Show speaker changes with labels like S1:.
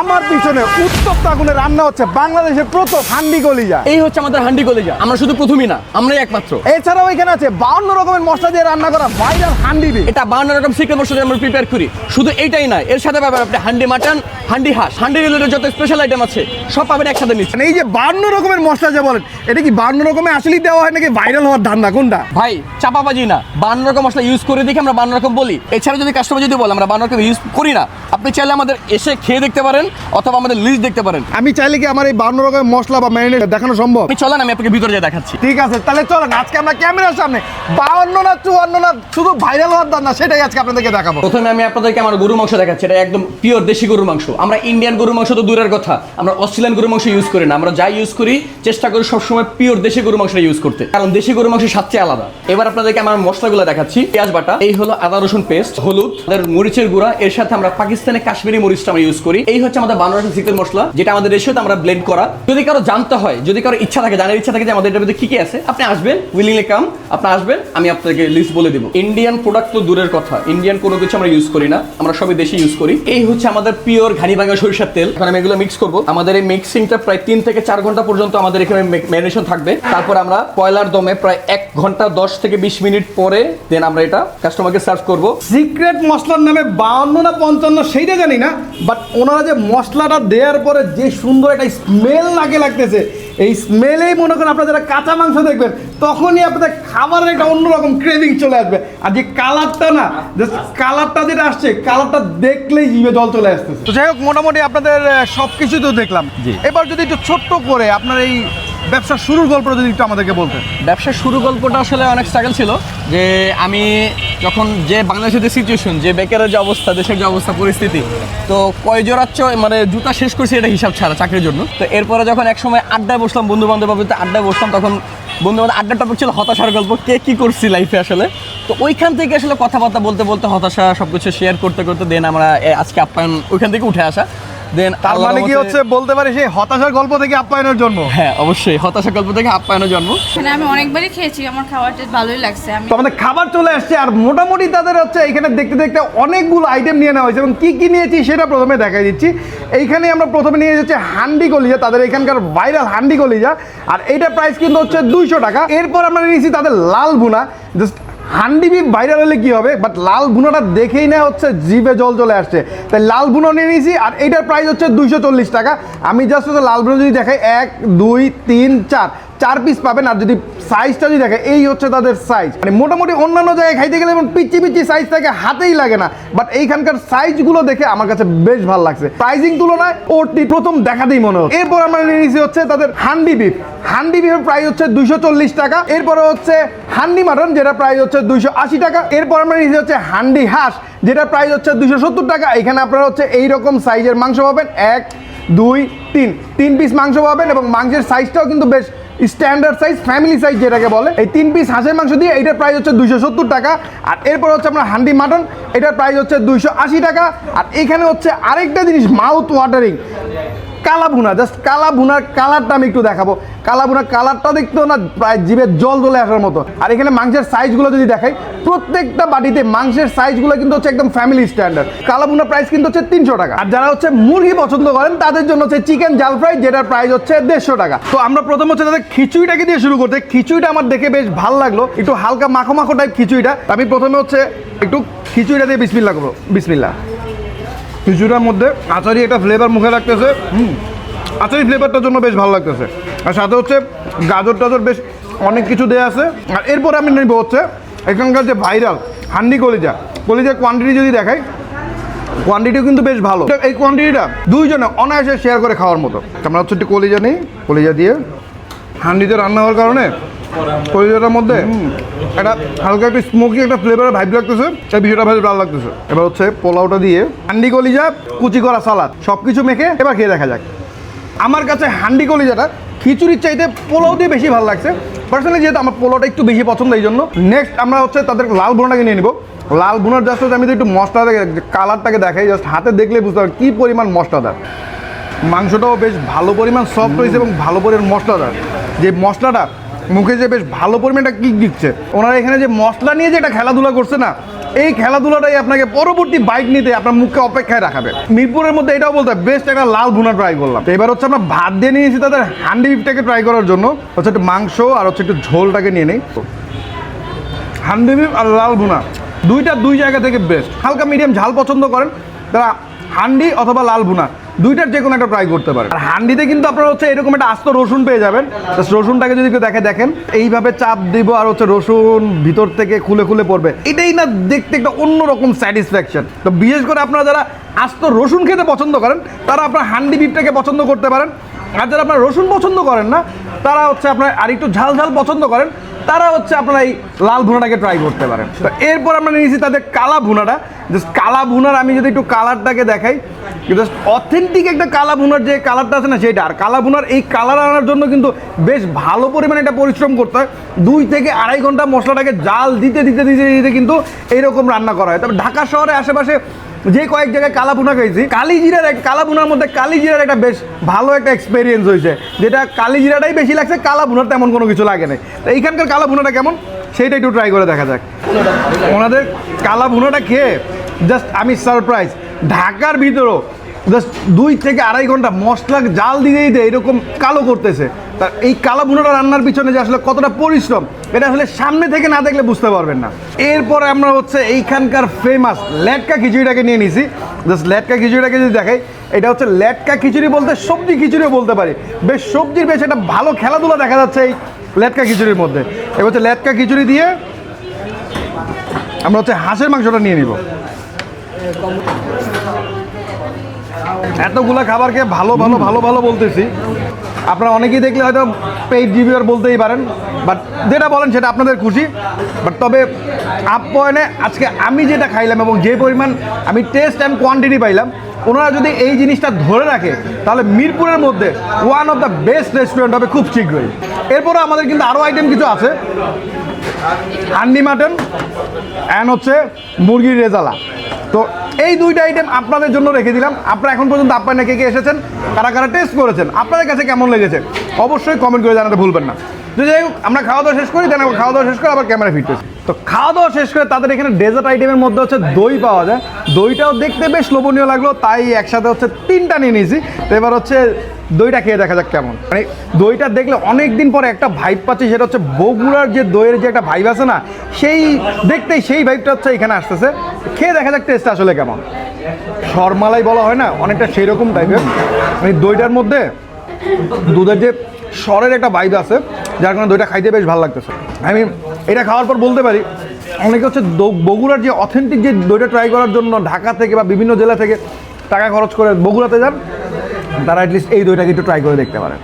S1: আমার পিছনে উত্তপ্ত আগুনে রান্না হচ্ছে বাংলাদেশের প্রথম হান্ডি কলিজা।
S2: এই হচ্ছে আমাদের হান্ডি কলিজা। আমরা শুধু প্রথমই না আমরাই একমাত্র।
S1: এছাড়াও এখানে আছে বাউন্ন রকমের মশলা দিয়ে রান্না করা ভাইরাল হান্ডি বি
S2: এটা বান্ন রকম সিক্রেট মশলা দিয়ে আমরা প্রিপেয়ার করি। শুধু এইটাই নয় এর সাথে পাবেন আপনি হান্ডি মাটন হান্ডি হাঁস হান্ডি রিলেটেড যত স্পেশাল আইটেম আছে সব পাবেন একসাথে নিচ্ছে
S1: মানে এই যে বাউন্ন রকমের মশলা যে বলেন এটা কি বাউন্ন রকমের আসলেই দেওয়া হয় নাকি ভাইরাল হওয়ার ধান্দা? কোনটা?
S2: ভাই চাপাবাজি না। বান্ন রকম মশলা ইউজ করে দেখে আমরা বান্ন রকম বলি। এছাড়া যদি কাস্টমার যদি বলে আমরা বান্ন রকম ইউজ করি না। আপনি চাইলে আমাদের এসে খেয়ে দেখতে পারেন। অথবা আমাদের লিস্ট দেখতে পারেন।
S1: আমি চাইলে কি আমার এই বাউন্ন রকমের মশলা বা ম্যারিনেট দেখানো সম্ভব?
S2: আপনি চলেন আমি আপনাকে ভিতরে যেয়ে দেখাচ্ছি।
S1: ঠিক আছে তাহলে চলেন আজকে আমরা ক্যামেরার সামনে বাউন্ন না চুয়ান্ন না শুধু ভাইরাল হওয়ার ধান্দা সেটাই আজকে আপনাদেরকে দেখাবো।
S2: প্রথমে আমি আপনাদেরকে আমার গরু মাংস দেখাচ্ছি এটা একদম পিওর দেশি গরু মাংস। আমরা ইন্ডিয়ান গরু মাংস তো দূরের কথা আমরা অস্ট্রেলিয়ান গরু মাংস ইউজ করি না আমরা যা ইউজ করি চেষ্টা করি সবসময় পিওর দেশি গরু মাংসটা ইউজ করতে। কারণ দেশি গরু মাংস সবচেয়ে আলাদা। এবার আপনাদেরকে আমার মশলাগুলো দেখাচ্ছি পেঁয়াজ বাটা এই হলো আদা রসুন পেস্ট হলুদ মরিচের গুঁড়া এর সাথে আমরা পাকিস্তানি কাশ্মীরি মরিচটা আমরা ইউজ করি। এই হচ্ছে আমাদের বানানো চিকেন মশলা, যেটা আমাদের রেশিওতে আমরা ব্লেন্ড করা। যদি কারও জানতে হয়, যদি কারও ইচ্ছা থাকে, জানার ইচ্ছা থাকে যে আমাদের এটার মধ্যে কি কি আছে, আপনি আসবেন উইলিংলি কাম আপনি আসবেন, আমি আপনাকে লিস্ট বলে দিব। ইন্ডিয়ান প্রোডাক্ট তো দূরের কথা ইন্ডিয়ান কোনো কিছু আমরা ইউজ করি না, আমরা সবই দেশি ইউজ করি। এই হচ্ছে আমাদের পিওর ঘানি ভাঙা সরিষার তেল। এখন আমি এগুলো মিক্স করব। আমাদের এই মিক্সিংটা প্রায় তিন থেকে চার ঘণ্টা পর্যন্ত আমাদের এখানে ম্যারিনেশন থাকবে। তারপর আমরা কয়লার দমে প্রায় এক ঘণ্টা দশ থেকে বিশ মিনিট পরে দেন আমরা এটা কাস্টমারকে সার্ভ করব।
S1: সিক্রেট মশলার নামে বাউন্ন না পঞ্চান্ন, সেইটা জানি না বাট ওনারা যে মশলাটা দেওয়ার পরে যে সুন্দর একটা স্মেল লাগে লাগতেছে এই স্মেলেই মনে করেন আপনারা যারা কাঁচা মাংস দেখবেন তখনই আপনাদের খাবারের একটা অন্যরকম ক্রেভিং চলে আসবে। আর যে কালারটা না জাস্ট কালারটা যেটা আসছে কালারটা দেখলেই জিভে জল চলে আসতেছে। তো যাই হোক মোটামুটি আপনাদের সব কিছু তো দেখলাম। এবার যদি একটু ছোট্ট করে আপনার এই ব্যবসা শুরুর গল্পটা যদি একটু আমাদেরকে বলতেন।
S2: ব্যবসার শুরু গল্পটা আসলে অনেক স্ট্রাগল ছিল, যে আমি যখন যে বাংলাদেশের যে সিচুয়েশন যে বেকারের যে অবস্থা, দেশের যে অবস্থা, পরিস্থিতি, তো কয় জোড়া মানে জুতা শেষ করছি এটা হিসাব ছাড়া চাকরির জন্য। তো এরপরে যখন এক সময় আড্ডায় বসলাম বন্ধু বান্ধব আড্ডায় বসলাম তখন বন্ধু বান্ধব আড্ডা টপিক ছিল হতাশার গল্প, কে কি করছি লাইফে আসলে। তো ওইখান থেকে আসলে কথাবার্তা বলতে বলতে হতাশা সবকিছু শেয়ার করতে করতে দেন আমরা আজকে আপ্যায়ন ওইখান থেকে উঠে আসা। দেন
S1: তার মানে কি হচ্ছে? বলতে পারি সেই হতাশার গল্প থেকে আপ্যায়নের জন্য
S2: হ্যাঁ অবশ্যই। হতাশা গল্প থেকে আপ্যায়নের জন্ম।
S3: আমি অনেকবারই খেয়েছি আমার খাবার ভালোই লাগছে। আমি
S1: আমাদের খাবার চলে আসছে আর মোটামুটি তাদের হচ্ছে এখানে দেখতে দেখতে অনেকগুলো আইটেম নিয়ে নেওয়া হয়েছে এবং কী কী নিয়েছি সেটা প্রথমে দেখাই দিচ্ছি। এইখানে আমরা প্রথমে নিয়ে যাচ্ছি হান্ডি কলিজা তাদের এখানকার ভাইরাল হান্ডি কলিজা আর এইটার প্রাইস কিন্তু হচ্ছে দুইশো টাকা। এরপর আমরা নিয়েছি তাদের লাল বুনা জাস্ট হান্ডি বিফ ভাইরাল হলে কি হবে? বাট লাল ভুনাটা দেখেই না হচ্ছে জিভে জল চলে আসছে। তাই লাল ভুনো নিয়ে নিয়েছি, আর এইটার প্রাইস হচ্ছে দুইশো চল্লিশ টাকা। আমি জাস্ট হচ্ছে লাল ভুনো যদি দেখাই, এক, দুই, তিন, চার। চার পিস পাবেন, আর যদি সাইজটা যদি দেখে, এই হচ্ছে তাদের সাইজ মানে মোটামুটি অন্যান্য জায়গায় খাইতে গেলে যেমন পিচ্ছি পিচ্ছি সাইজ থাকে, হাতেই লাগে না। বাট এইখানকার সাইজগুলো দেখে আমার কাছে বেশ ভালো লাগছে। প্রাইজিং তুলনায় ওটি প্রথম দেখাতেই মনে হচ্ছে। এরপর আমরা নিয়ে নিয়েছি হচ্ছে তাদের হান্ডি বিফ হান্ডি বিফের প্রাইস হচ্ছে দুইশো চল্লিশ টাকা। এরপরে হচ্ছে হান্ডি মাটন যেটা প্রাইস হচ্ছে দুইশো আশি টাকা। এরপর আমরা নিয়েছি হচ্ছে হান্ডি হাঁস, যেটা প্রাইস হচ্ছে দুইশো সত্তর টাকা। এখানে আপনারা হচ্ছে এইরকম সাইজের মাংস পাবেন। এক, দুই, তিন। তিন পিস মাংস পাবেন এবং মাংসের সাইজটাও কিন্তু বেশ স্ট্যান্ডার্ড সাইজ ফ্যামিলি সাইজ যেটাকে বলে, এই তিন পিস হাঁসের মাংস দিয়ে এটার প্রাইস হচ্ছে দুইশো সত্তর টাকা। আর এরপর হচ্ছে আপনার হান্ডি মাটন, এটার প্রাইস হচ্ছে দুইশো আশি টাকা। আর এখানে হচ্ছে আরেকটা জিনিস মাউথ ওয়াটারিং কালা ভুনা জাস্ট কালা ভুনার কালারটা আমি একটু দেখাবো। কালা ভুনার কালারটা দেখতেও না, প্রায় জিভের জল চলে আসার মতো। আর এখানে মাংসের সাইজগুলো যদি দেখাই, প্রত্যেকটা বাটিতে মাংসের সাইজগুলো কিন্তু হচ্ছে একদম ফ্যামিলি স্ট্যান্ডার্ড কালা ভুনার প্রাইস কিন্তু হচ্ছে তিনশো টাকা। আর যারা হচ্ছে মুরগি পছন্দ করেন, তাদের জন্য হচ্ছে চিকেন জাল ফ্রাই যেটার প্রাইস হচ্ছে দেড়শো টাকা। তো আমরা প্রথম হচ্ছে তাদের খিচুড়িটাকে দিয়ে শুরু করতে, খিচুড়িটা আমার দেখে বেশ ভালো লাগল। একটু হালকা মাখো মাখো টাইপ খিচুড়িটা। আমি প্রথমে হচ্ছে একটু খিচুড়িটা দিয়ে বিসমিল্লা করব। বিসমিল্লা। খিচুড়িটার মধ্যে আচারি একটা ফ্লেভার মুখে লাগতেছে হুম। আচারি ফ্লেভারটার জন্য বেশ ভালো লাগতেছে। আর সাথে হচ্ছে গাজর টাজর বেশ অনেক কিছু দেওয়া আছে। আর এরপর আমি নেব হচ্ছে এখানকার যে ভাইরাল হান্ডি কলিজা। কলিজার কোয়ান্টিটি যদি দেখাই কোয়ান্টিটিও কিন্তু বেশ ভালো। এই কোয়ান্টিটিটা দুইজনে অনায়াসে শেয়ার করে খাওয়ার মতো। আমরা হচ্ছে একটু কলিজা নিই, কলিজা দিয়ে হান্ডিতে রান্না হওয়ার কারণে কলিজাটার মধ্যে একটা হালকা একটু স্মোকি একটা ফ্লেভারের ভাইব লাগতেছে এই বিষয়টা বেশ ভালো লাগতেছে। এবার হচ্ছে পোলাওটা দিয়ে হান্ডি কলিজা, কুচি করা সালাদ সব কিছু মেখে এবার খেয়ে দেখা যাক। আমার কাছে হান্ডি কলিজাটা খিচুড়ির চাইতে পোলাও দিয়ে বেশি ভালো লাগছে। পার্সোনালি যেহেতু আমার পোলাওটা একটু বেশি পছন্দ, এই জন্য নেক্সট আমরা হচ্ছে তাদের লাল বোনাটাকে নিয়ে নিব। লাল বোনার জাস্ট হচ্ছে আমি যদি একটু মশলাটাকে কালারটাকে দেখাই জাস্ট হাতে দেখলে বুঝতে পারব কী পরিমাণ মশলাদার। মাংসটাও বেশ ভালো পরিমাণ সফট হয়েছে এবং ভালো পরিমাণ মশলাদার। যে মশলাটা মুখে যে বেশ ভালো পরিমাণ একটা কিক দিচ্ছে। ওনারা এখানে যে মশলা নিয়ে যে একটা খেলাধুলা করছে না, এই খেলাধুলাটাই আপনাকে পরবর্তী বাইক নিতে আপনার মুখকে অপেক্ষায় রাখাবে। মিরপুরের মধ্যে এটাও বলতে বেস্ট একটা লাল ভুনা ট্রাই করলাম। এবার হচ্ছে আমরা ভাত দিয়ে নিয়েছি তাদের হান্ডি বিফটাকে ট্রাই করার জন্য। হচ্ছে একটু মাংস আর হচ্ছে একটু ঝোলটাকে নিয়ে নিই। হান্ডি বিফ আর লাল ভুনা, দুইটা দুই জায়গা থেকে বেস্ট হালকা মিডিয়াম ঝাল পছন্দ করেন, তারা হান্ডি অথবা লাল ভুনা। দুইটার যে কোনো একটা ট্রাই করতে পারেন। আর হান্ডিতে কিন্তু আপনারা হচ্ছে এরকম একটা আস্ত রসুন পেয়ে যাবেন। রসুনটাকে যদি দেখে দেখেন, এইভাবে চাপ দিব আর হচ্ছে রসুন ভিতর থেকে খুলে খুলে পড়বে। এটাই না দেখতে একটা অন্যরকম স্যাটিসফ্যাকশন তো বিশেষ করে আপনারা যারা আস্ত রসুন খেতে পছন্দ করেন, তারা আপনার হান্ডি বিফটাকে পছন্দ করতে পারেন। আর যারা আপনার রসুন পছন্দ করেন না, তারা হচ্ছে আপনার আর একটু ঝাল ঝাল পছন্দ করেন। তারা হচ্ছে আপনারা এই লাল ভুনাটাকে ট্রাই করতে পারেন তো এরপর আমরা নিয়েছি তাদের কালা ভুনাটা। জাস্ট কালা ভুনার আমি যদি একটু কালারটাকে দেখাই জাস্ট অথেন্টিক একটা কালা ভুনার যে কালারটা আছে না সেটা আর কালা ভুনার এই কালার আনার জন্য কিন্তু বেশ ভালো পরিমাণে এটা পরিশ্রম করতে হয়। দুই থেকে আড়াই ঘণ্টা মশলাটাকে জাল দিতে দিতে দিতে দিতে কিন্তু এইরকম রান্না করা হয়। তবে ঢাকা শহরে আশেপাশে যে কয়েক জায়গায় কালা ভুনা খেয়েছি কালিজিরার এক কালা মধ্যে কালিজিরার একটা বেশ ভালো একটা এক্সপিরিয়েন্স হয়েছে। যেটা কালিজিরাটাই বেশি লাগছে, কালা ভুনার তেমন কোনো কিছু লাগে না তো এইখানকার কালা ভুনাটা কেমন? সেইটা একটু ট্রাই করে দেখা যাক। ওনাদের কালা ভুনাটা খেয়ে জাস্ট আমি সারপ্রাইজ ঢাকার ভিতরেও জাস্ট দুই থেকে আড়াই ঘণ্টা মশলা জাল দিতে দিতে এরকম কালো করতেছে। তা এই কালো ভুনাটা রান্নার পিছনে যে আসলে কতটা পরিশ্রম, এটা আসলে সামনে থেকে না দেখলে বুঝতে পারবেন না। এরপরে আমরা হচ্ছে এইখানকার ফেমাস লেটকা খিচুড়িটাকে নিয়ে নিছি। জাস্ট লেটকা খিচুড়িটাকে যদি দেখাই, এটা হচ্ছে লেটকা খিচুড়ি বলতে সবজি খিচুড়িও বলতে পারি। বেশ সবজির বেশ একটা ভালো খেলাধুলা দেখা যাচ্ছে এই লেটকা খিচুড়ির মধ্যে। এবার হচ্ছে লেটকা খিচুড়ি দিয়ে আমরা হচ্ছে হাঁসের মাংসটা নিয়ে নিব। এতগুলা খাবারকে ভালো ভালো ভালো ভালো বলতেছি। আপনারা অনেকেই দেখলে হয়তো পেইড রিভিউয়ার বলতেই পারেন বাট যেটা বলেন সেটা আপনাদের খুশি। বাট তবে আপ্যায়নে আজকে আমি যেটা খাইলাম এবং যে পরিমাণ আমি টেস্ট অ্যান্ড কোয়ান্টিটি পাইলাম, ওনারা যদি এই জিনিসটা ধরে রাখে, তাহলে মিরপুরের মধ্যে one of the best restaurant হবে খুব শীঘ্রই। এরপরে আমাদের কিন্তু আরও আইটেম কিছু আছে। হান্ডি মাটন অ্যান্ড হচ্ছে মুরগির রেজালা। তো এই দুইটা আইটেম আপনাদের জন্য রেখে দিলাম। আপনারা এখন পর্যন্ত আপনারা কে কে এসেছেন, কারা কারা টেস্ট করেছেন, আপনাদের কাছে কেমন লেগেছে, অবশ্যই কমেন্ট করে জানাতে ভুলবেন না। তো যাই হোক, আমরা খাওয়া দাওয়া শেষ করি দেন খাওয়া দাওয়া শেষ করে আবার ক্যামেরা ফিরতেছি। তো খাওয়া দাওয়া শেষ করে তাদের এখানে ডেজার্ট আইটেমের মধ্যে হচ্ছে দই পাওয়া যায়। দইটাও দেখতে বেশ লোভনীয় লাগল, তাই একসাথে হচ্ছে তিনটা নিয়ে নিয়েছি। তো এবার হচ্ছে দইটা খেয়ে দেখা যাক কেমন। মানে দইটা দেখলে অনেক দিন পরে একটা ভাইব পাচ্ছি, সেটা হচ্ছে বগুড়ার যে দইয়ের যে একটা ভাইব আছে না, সেই দেখতেই সেই ভাইবটা হচ্ছে এখানে আসতেছে। খেয়ে দেখা যাক টেস্ট আসলে কেমন। শরমালাই বলা হয় না, অনেকটা সেই রকম টাইপের মানে দইটার মধ্যে দুধের যে স্বরের একটা ভাইব আছে, যার কারণে দইটা খাইতে বেশ ভালো লাগতেছে। আমি এটা খাওয়ার পর বলতে পারি, অনেকে হচ্ছে বগুড়ার যে অথেন্টিক যে দইটা ট্রাই করার জন্য ঢাকা থেকে বা বিভিন্ন জেলা থেকে টাকা খরচ করে বগুড়াতে যান, তারা অ্যাটলিস্ট এই দইটাকে একটু ট্রাই করে দেখতে পারেন।